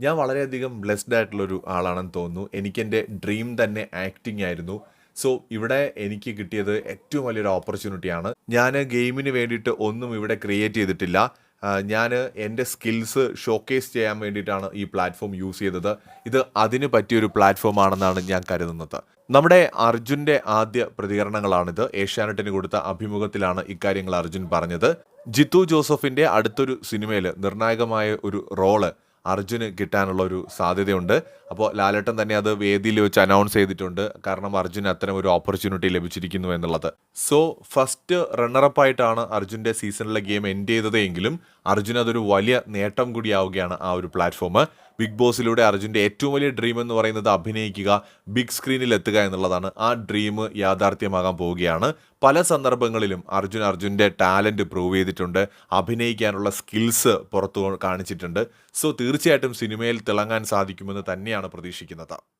ഞാൻ വളരെയധികം ബ്ലെസ്ഡ് ആയിട്ടുള്ളൊരു ആളാണെന്ന് തോന്നുന്നു. എനിക്കെന്റെ ഡ്രീം തന്നെ ആക്ടിംഗ് ആയിരുന്നു. സോ ഇവിടെ എനിക്ക് കിട്ടിയത് ഏറ്റവും വലിയൊരു ഓപ്പർച്യൂണിറ്റിയാണ് ഞാൻ ഗെയിമിന് വേണ്ടിയിട്ട് ഒന്നും ഇവിടെ ക്രിയേറ്റ് ചെയ്തിട്ടില്ല. ഞാൻ എന്റെ സ്കിൽസ് ഷോക്കേസ് ചെയ്യാൻ വേണ്ടിയിട്ടാണ് ഈ പ്ലാറ്റ്ഫോം യൂസ് ചെയ്തത്. ഇത് അതിന് പറ്റിയൊരു പ്ലാറ്റ്ഫോം ആണെന്നാണ് ഞാൻ കരുതുന്നത്. നമ്മുടെ അർജുന്റെ ആദ്യ പ്രതികരണങ്ങളാണിത്. ഏഷ്യാനെറ്റിന് കൊടുത്ത അഭിമുഖത്തിലാണ് ഇക്കാര്യങ്ങൾ അർജുൻ പറഞ്ഞത്. ജിത്തു ജോസഫിന്റെ അടുത്തൊരു സിനിമയിൽ നിർണായകമായ ഒരു റോൾ അർജുന് കിട്ടാനുള്ള ഒരു സാധ്യതയുണ്ട്. അപ്പോൾ ലാലേട്ടൻ തന്നെ അത് വേദിയിൽ വെച്ച് അനൗൺസ് ചെയ്തിട്ടുണ്ട്. കാരണം അർജുന് അത്തരം ഒരു ഓപ്പർച്യൂണിറ്റി ലഭിച്ചിരിക്കുന്നു എന്നുള്ളത്. സോ ഫസ്റ്റ് റണ്ണറപ്പായിട്ടാണ് അർജുന്റെ സീസണിലെ ഗെയിം എൻഡ് ചെയ്തത് എങ്കിലും അർജുൻ അതൊരു വലിയ നേട്ടം കൂടിയാവുകയാണ് ആ ഒരു പ്ലാറ്റ്ഫോം ബിഗ് ബോസിലൂടെ അർജുന്റെ ഏറ്റവും വലിയ ഡ്രീം എന്ന് പറയുന്നത് അഭിനയിക്കുക ബിഗ് സ്ക്രീനിൽ എത്തുക എന്നുള്ളതാണ്. ആ ഡ്രീം യാഥാർത്ഥ്യമാകാൻ പോവുകയാണ്. പല സന്ദർഭങ്ങളിലും അർജുൻ അർജുന്റെ ടാലന്റ് പ്രൂവ് ചെയ്തിട്ടുണ്ട്. അഭിനയിക്കാനുള്ള സ്കിൽസ് പുറത്തു കാണിച്ചിട്ടുണ്ട്. സോ തീർച്ചയായിട്ടും സിനിമയിൽ തിളങ്ങാൻ സാധിക്കുമെന്ന് തന്നെയാണ് പ്രതീക്ഷിക്കുന്നത്.